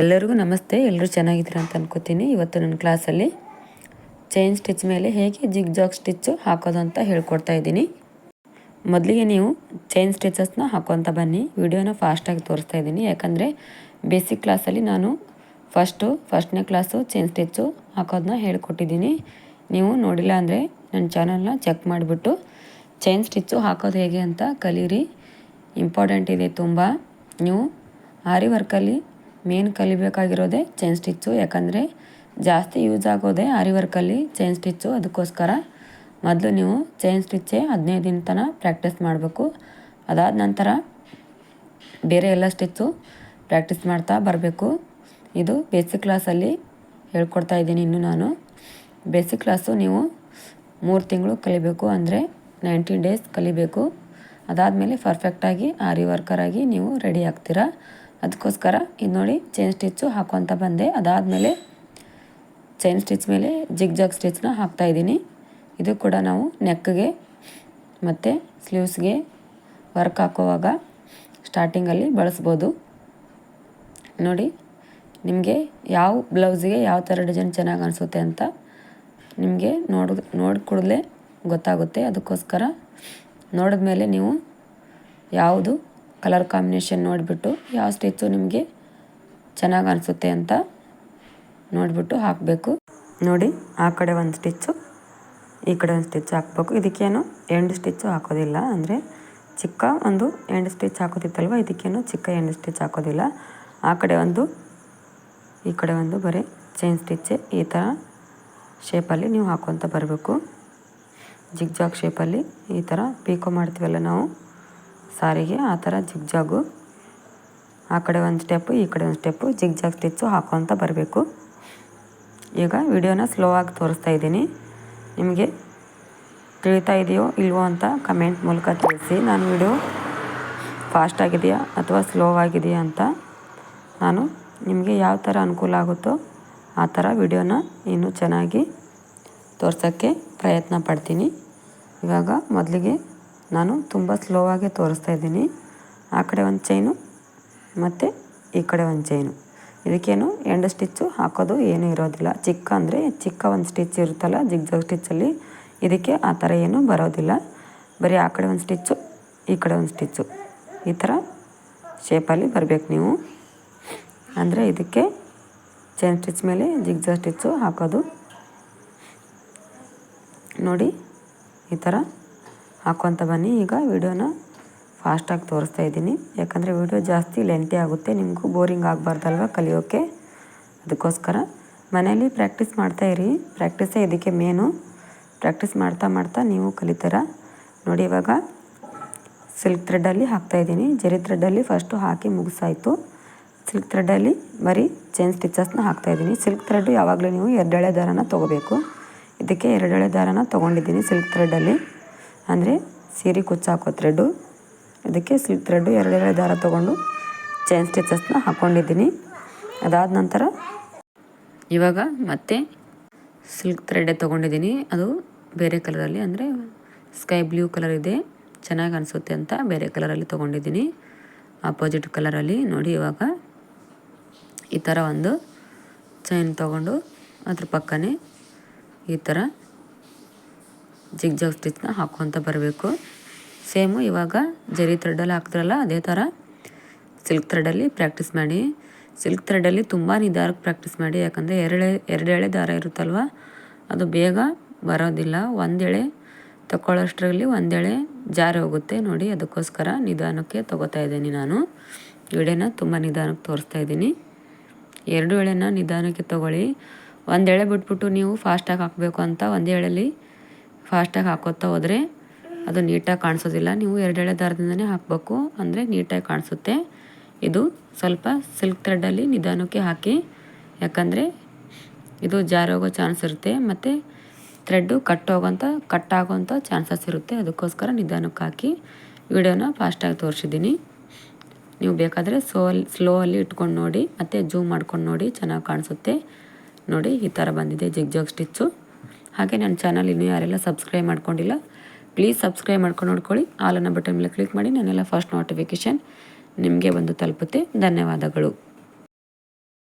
ಎಲ್ಲರಿಗೂ ನಮಸ್ತೆ ಎಲ್ಲರೂ ಚೆನ್ನಾಗಿದ್ದೀರ ಅಂತ ಅನ್ಕೋತೀನಿ. ಇವತ್ತು ನನ್ನ ಕ್ಲಾಸಲ್ಲಿ ಚೈನ್ ಸ್ಟಿಚ್ ಮೇಲೆ ಹೇಗೆ ಜಿಗ್ ಜಾಗ್ ಸ್ಟಿಚ್ಚು ಹಾಕೋದು ಅಂತ ಹೇಳ್ಕೊಡ್ತಾ ಇದ್ದೀನಿ. ಮೊದಲಿಗೆ ನೀವು ಚೈನ್ ಸ್ಟಿಚಸ್ನ ಹಾಕೋಂತ ಬನ್ನಿ. ವಿಡಿಯೋನ ಫಾಸ್ಟಾಗಿ ತೋರಿಸ್ತಾ ಇದ್ದೀನಿ. ಯಾಕಂದರೆ ಬೇಸಿಕ್ ಕ್ಲಾಸಲ್ಲಿ ನಾನು ಫಸ್ಟು ಫಸ್ಟ್ನೇ ಕ್ಲಾಸು ಚೈನ್ ಸ್ಟಿಚ್ಚು ಹಾಕೋದನ್ನ ಹೇಳ್ಕೊಟ್ಟಿದ್ದೀನಿ. ನೀವು ನೋಡಿಲ್ಲ ಅಂದರೆ ನನ್ನ ಚಾನಲ್ನ ಚೆಕ್ ಮಾಡಿಬಿಟ್ಟು ಚೈನ್ ಸ್ಟಿಚ್ಚು ಹಾಕೋದು ಹೇಗೆ ಅಂತ ಕಲೀರಿ. ಇಂಪಾರ್ಟೆಂಟ್ ಇದೆ ತುಂಬ. ನೀವು ಆರಿ ವರ್ಕಲ್ಲಿ ಮೇನ್ ಕಲಿಬೇಕಾಗಿರೋದೇ ಚೈನ್ ಸ್ಟಿಚ್ಚು ಯಾಕಂದರೆ ಜಾಸ್ತಿ ಯೂಸ್ ಆಗೋದೇ ಆರಿ ವರ್ಕಲ್ಲಿ ಚೈನ್ ಸ್ಟಿಚ್ಚು ಅದಕ್ಕೋಸ್ಕರ ಮೊದಲು ನೀವು ಚೈನ್ ಸ್ಟಿಚ್ಚೇ ಹದಿನೈದು ದಿನ ತನಕ ಪ್ರಾಕ್ಟೀಸ್ ಮಾಡಬೇಕು. ಅದಾದ ನಂತರ ಬೇರೆ ಎಲ್ಲ ಸ್ಟಿಚ್ಚು ಪ್ರ್ಯಾಕ್ಟೀಸ್ ಮಾಡ್ತಾ ಬರಬೇಕು. ಇದು ಬೇಸಿಕ್ ಕ್ಲಾಸಲ್ಲಿ ಹೇಳ್ಕೊಡ್ತಾ ಇದ್ದೀನಿ ಇನ್ನು ನಾನು. ಬೇಸಿಕ್ ಕ್ಲಾಸು ನೀವು ಮೂರು ತಿಂಗಳು ಕಲಿಬೇಕು ಅಂದರೆ ನೈಂಟಿ ಡೇಸ್ ಕಲಿಬೇಕು. ಅದಾದಮೇಲೆ ಪರ್ಫೆಕ್ಟಾಗಿ ಆರಿ ವರ್ಕರಾಗಿ ನೀವು ರೆಡಿ ಆಗ್ತೀರಾ. ಅದಕ್ಕೋಸ್ಕರ ಇದು ನೋಡಿ ಚೈನ್ ಸ್ಟಿಚ್ಚು ಹಾಕೊತ ಬಂದೆ. ಅದಾದಮೇಲೆ ಚೈನ್ ಸ್ಟಿಚ್ ಮೇಲೆ ಜಿಗ್ ಜಾಗ್ ಸ್ಟಿಚ್ನ ಹಾಕ್ತಾಯಿದ್ದೀನಿ ಇದು ಕೂಡ ನಾವು ನೆಕ್ಗೆ ಮತ್ತು ಸ್ಲೀವ್ಸ್ಗೆ ವರ್ಕ್ ಹಾಕೋವಾಗ ಸ್ಟಾರ್ಟಿಂಗಲ್ಲಿ ಬಳಸ್ಬೋದು. ನೋಡಿ, ನಿಮಗೆ ಯಾವ ಬ್ಲೌಸಿಗೆ ಯಾವ ಥರ ಡಿಸೈನ್ ಚೆನ್ನಾಗಿ ಅನಿಸುತ್ತೆ ಅಂತ ನಿಮಗೆ ನೋಡ್, ನೋಡಿ ಕೂಡಲೇ ಗೊತ್ತಾಗುತ್ತೆ. ಅದಕ್ಕೋಸ್ಕರ ನೋಡಿದ ಮೇಲೆ ನೀವು ಯಾವುದು ಕಲರ್ ಕಾಂಬಿನೇಷನ್ ನೋಡಿಬಿಟ್ಟು ಯಾವ ಸ್ಟಿಚ್ಚು ನಿಮಗೆ ಚೆನ್ನಾಗಿ ಅನಿಸುತ್ತೆ ಅಂತ ನೋಡಿಬಿಟ್ಟು ಹಾಕಬೇಕು. ನೋಡಿ, ಆ ಕಡೆ ಒಂದು ಸ್ಟಿಚ್ಚು, ಈ ಕಡೆ ಒಂದು ಸ್ಟಿಚ್ ಹಾಕಬೇಕು. ಇದಕ್ಕೇನು ಎಂಡ್ ಸ್ಟಿಚ್ಚು ಹಾಕೋದಿಲ್ಲ. ಅಂದರೆ ಚಿಕ್ಕ ಒಂದು ಎಂಡ್ ಸ್ಟಿಚ್ ಹಾಕೋದಿತ್ತಲ್ವ? ಇದಕ್ಕೇನು ಚಿಕ್ಕ ಎಂಡ್ ಸ್ಟಿಚ್ ಹಾಕೋದಿಲ್ಲ. ಆ ಕಡೆ ಒಂದು, ಈ ಕಡೆ ಒಂದು ಬರೀ ಚೈನ್ ಸ್ಟಿಚ್ಚೆ ಈ ಥರ ಶೇಪಲ್ಲಿ ನೀವು ಹಾಕೊತ ಬರಬೇಕು. ಜಿಗ್ ಜಾಗ್ ಶೇಪಲ್ಲಿ ಈ ಥರ ಪೀಕೋ ಮಾಡ್ತೀವಲ್ಲ ನಾವು? ಸಾರಿಗೆ, ಆ ಥರ ಜಿಗ್ಜಾಗು. ಆ ಕಡೆ ಒಂದು ಸ್ಟೆಪ್ಪು ಈ ಕಡೆ ಒಂದು ಸ್ಟೆಪ್ಪು ಜಿಗ್ಜಾಗ್ ಸ್ಟಿಚ್ಚು ಹಾಕೊತ ಬರಬೇಕು. ಈಗ ವಿಡಿಯೋನ ಸ್ಲೋ ಆಗಿ ತೋರಿಸ್ತಾ ಇದ್ದೀನಿ. ನಿಮಗೆ ತಿಳಿತಾ ಇದೆಯೋ ಇಲ್ವೋ ಅಂತ ಕಮೆಂಟ್ ಮೂಲಕ ತಿಳಿಸಿ. ನಾನು ವಿಡಿಯೋ ಫಾಸ್ಟ್ ಆಗಿದೆಯಾ ಅಥವಾ ಸ್ಲೋ ಆಗಿದೆಯಾ ಅಂತ ನಾನು ನಿಮಗೆ ಯಾವ ಥರ ಅನುಕೂಲ ಆಗುತ್ತೋ ಆ ಥರ ವಿಡಿಯೋನ ಇನ್ನೂ ಚೆನ್ನಾಗಿ ತೋರ್ಸೋಕ್ಕೆ ಪ್ರಯತ್ನ ಪಡ್ತೀನಿ. ಇವಾಗ ಮೊದಲಿಗೆ ನಾನು ತುಂಬ ಆಗಿ ತೋರಿಸ್ತಾ ಇದ್ದೀನಿ. ಆ ಕಡೆ ಒಂದು ಚೈನು ಮತ್ತು ಈ ಕಡೆ ಒಂದು ಚೈನು ಇದಕ್ಕೇನು ಎಂಡ್ ಸ್ಟಿಚ್ಚು ಹಾಕೋದು ಏನೂ ಇರೋದಿಲ್ಲ. ಚಿಕ್ಕ ಅಂದರೆ ಚಿಕ್ಕ ಒಂದು ಸ್ಟಿಚ್ ಇರುತ್ತಲ್ಲ ಜಿಗ್ ಜಾಗ್ ಸ್ಟಿಚ್ಚಲ್ಲಿ ಇದಕ್ಕೆ ಆ ಥರ ಏನೂ ಬರೋದಿಲ್ಲ. ಬರೀ ಆ ಕಡೆ ಒಂದು ಸ್ಟಿಚ್ಚು ಈ ಕಡೆ ಒಂದು ಸ್ಟಿಚ್ಚು ಈ ಥರ ಶೇಪಲ್ಲಿ ಬರಬೇಕು ನೀವು. ಅಂದರೆ ಇದಕ್ಕೆ ಚೈನ್ ಸ್ಟಿಚ್ ಮೇಲೆ ಜಿಗ್ ಜಾಗ್ ಸ್ಟಿಚ್ಚು ಹಾಕೋದು. ನೋಡಿ, ಈ ಥರ ಹಾಕ್ಕೊತ ಬನ್ನಿ. ಈಗ ವಿಡಿಯೋನ ಫಾಸ್ಟಾಗಿ ತೋರಿಸ್ತಾ ಇದ್ದೀನಿ. ಯಾಕಂದರೆ ವಿಡಿಯೋ ಜಾಸ್ತಿ ಲೆಂತಿ ಆಗುತ್ತೆ. ನಿಮಗೂ ಬೋರಿಂಗ್ ಆಗಬಾರ್ದಲ್ವ ಕಲಿಯೋಕ್ಕೆ ಅದಕ್ಕೋಸ್ಕರ ಮನೆಯಲ್ಲಿ ಪ್ರಾಕ್ಟೀಸ್ ಇರಿ. ಪ್ರ್ಯಾಕ್ಟೀಸೇ ಇದಕ್ಕೆ ಮೇನು ಪ್ರಾಕ್ಟೀಸ್ ಮಾಡ್ತಾ ಮಾಡ್ತಾ ನೀವು ಕಲಿತೀರ? ನೋಡಿ, ಇವಾಗ ಸಿಲ್ಕ್ ಥ್ರೆಡ್ಡಲ್ಲಿ ಹಾಕ್ತಾಯಿದ್ದೀನಿ ಜರಿ ಥ್ರೆಡ್ಡಲ್ಲಿ ಫಸ್ಟು ಹಾಕಿ ಮುಗಿಸಾಯಿತು. ಸಿಲ್ಕ್ ಥ್ರೆಡ್ಡಲ್ಲಿ ಬರೀ ಚೈನ್ ಸ್ಟಿಚಸ್ನ ಹಾಕ್ತಾಯಿದ್ದೀನಿ ಸಿಲ್ಕ್ ಥ್ರೆಡ್ಡು ಯಾವಾಗಲೂ ನೀವು ಎರಡೆಳೆ ದಾರನ ತೊಗೋಬೇಕು. ಇದಕ್ಕೆ ಎರಡೆಳೆ ದಾರನ ತೊಗೊಂಡಿದ್ದೀನಿ ಸಿಲ್ಕ್ ಥ್ರೆಡ್ಡಲ್ಲಿ ಅಂದರೆ ಸೀರೆ ಕುಚ್ಚು ಹಾಕೋ ಥ್ರೆಡ್ಡು ಅದಕ್ಕೆ ಸಿಲ್ಕ್ ಥ್ರೆಡ್ಡು ಎರಡೆರಡು ದಾರ ತೊಗೊಂಡು ಚೈನ್ ಸ್ಟಿಚಸ್ನ ಹಾಕ್ಕೊಂಡಿದ್ದೀನಿ ಅದಾದ ನಂತರ ಇವಾಗ ಮತ್ತೆ ಸಿಲ್ಕ್ ಥ್ರೆಡ್ಡೇ ತೊಗೊಂಡಿದ್ದೀನಿ. ಅದು ಬೇರೆ ಕಲರಲ್ಲಿ ಅಂದರೆ ಸ್ಕೈ ಬ್ಲೂ ಕಲರ್ ಇದೆ, ಚೆನ್ನಾಗಿ ಅನಿಸುತ್ತೆ ಅಂತ ಬೇರೆ ಕಲರಲ್ಲಿ ತೊಗೊಂಡಿದ್ದೀನಿ. ಆಪೋಸಿಟ್ ಕಲರಲ್ಲಿ ನೋಡಿ ಇವಾಗ ಈ ಥರ ಒಂದು ಚೈನ್ ತೊಗೊಂಡು ಅದ್ರ ಪಕ್ಕನೇ ಈ ಥರ ಜಿಗ್ ಜಾಗ್ ಸ್ಟಿಚ್ನ ಹಾಕ್ಕೊತ ಬರಬೇಕು. ಸೇಮು ಇವಾಗ ಜರಿ ಥ್ರೆಡಲ್ಲಿ ಹಾಕಿದ್ರಲ್ಲ ಅದೇ ಥರ ಸಿಲ್ಕ್ ಥ್ರೆಡಲ್ಲಿ ಪ್ರಾಕ್ಟೀಸ್ ಮಾಡಿ. ಸಿಲ್ಕ್ ಥ್ರೆಡಲ್ಲಿ ತುಂಬ ನಿಧಾನಕ್ಕೆ ಪ್ರಾಕ್ಟೀಸ್ ಮಾಡಿ, ಯಾಕಂದರೆ ಎರಡೆ ಎಳೆ ದಾರ ಇರುತ್ತಲ್ವ, ಅದು ಬೇಗ ಬರೋದಿಲ್ಲ. ಒಂದೆಳೆ ತಗೊಳ್ಳೋಷ್ಟರಲ್ಲಿ ಒಂದೆಳೆ ಜಾರಿ ಹೋಗುತ್ತೆ ನೋಡಿ, ಅದಕ್ಕೋಸ್ಕರ ನಿಧಾನಕ್ಕೆ ತೊಗೋತಾ ಇದ್ದೀನಿ ನಾನು. ಎಳೆನ ತುಂಬ ನಿಧಾನಕ್ಕೆ ತೋರಿಸ್ತಾ ಇದ್ದೀನಿ. ಎರಡು ಎಳೆನ ನಿಧಾನಕ್ಕೆ ತೊಗೊಳ್ಳಿ. ಒಂದು ಎಳೆ ಬಿಟ್ಬಿಟ್ಟು ನೀವು ಫಾಸ್ಟಾಗಿ ಹಾಕಬೇಕು ಅಂತ ಒಂದು ಎಳೆಯಲ್ಲಿ ಫಾಸ್ಟಾಗಿ ಹಾಕೋತಾ ಹೋದರೆ ಅದು ನೀಟಾಗಿ ಕಾಣಿಸೋದಿಲ್ಲ. ನೀವು ಎರಡೆಳೆ ದಾರದಿಂದನೇ ಹಾಕಬೇಕು. ಅಂದರೆ ನೀಟಾಗಿ ಕಾಣಿಸುತ್ತೆ. ಇದು ಸ್ವಲ್ಪ ಸಿಲ್ಕ್ ಥ್ರೆಡ್ಡಲ್ಲಿ ನಿಧಾನಕ್ಕೆ ಹಾಕಿ, ಯಾಕಂದರೆ ಇದು ಜಾರೋಗೋ ಚಾನ್ಸ್ ಇರುತ್ತೆ. ಮತ್ತು ಥ್ರೆಡ್ಡು ಕಟ್ ಹೋಗೋಂಥ, ಕಟ್ ಆಗೋವಂಥ ಚಾನ್ಸಸ್ ಇರುತ್ತೆ. ಅದಕ್ಕೋಸ್ಕರ ನಿಧಾನಕ್ಕೆ ಹಾಕಿ ವಿಡಿಯೋನ ಫಾಸ್ಟಾಗಿ ತೋರಿಸಿದ್ದೀನಿ. ನೀವು ಬೇಕಾದರೆ ಸೋ ಸ್ಲೋ ಅಲ್ಲಿ ಇಟ್ಕೊಂಡು ನೋಡಿ, ಮತ್ತು ಜೂಮ್ ಮಾಡ್ಕೊಂಡು ನೋಡಿ, ಚೆನ್ನಾಗಿ ಕಾಣಿಸುತ್ತೆ. ನೋಡಿ, ಈ ಥರ ಬಂದಿದೆ ಜಿಗ್ ಜಾಗ್ ಸ್ಟಿಚ್ಚು. ಹಾಗೆ ನನ್ನ ಚಾನಲ್ ಇನ್ನೂ ಯಾರೆಲ್ಲ ಸಬ್ಸ್ಕ್ರೈಬ್ ಮಾಡ್ಕೊಂಡಿಲ್ಲ ಪ್ಲೀಸ್ ಸಬ್ಸ್ಕ್ರೈಬ್ ಮಾಡ್ಕೊಂಡು ನೋಡ್ಕೊಳ್ಳಿ. ಆಲನ್ನ ಬಟನ್ ಮೇಲೆ ಕ್ಲಿಕ್ ಮಾಡಿ, ನನ್ನೆಲ್ಲ ಫಸ್ಟ್ ನೋಟಿಫಿಕೇಷನ್ ನಿಮಗೆ ಬಂದು ತಲುಪುತ್ತೆ. ಧನ್ಯವಾದಗಳು.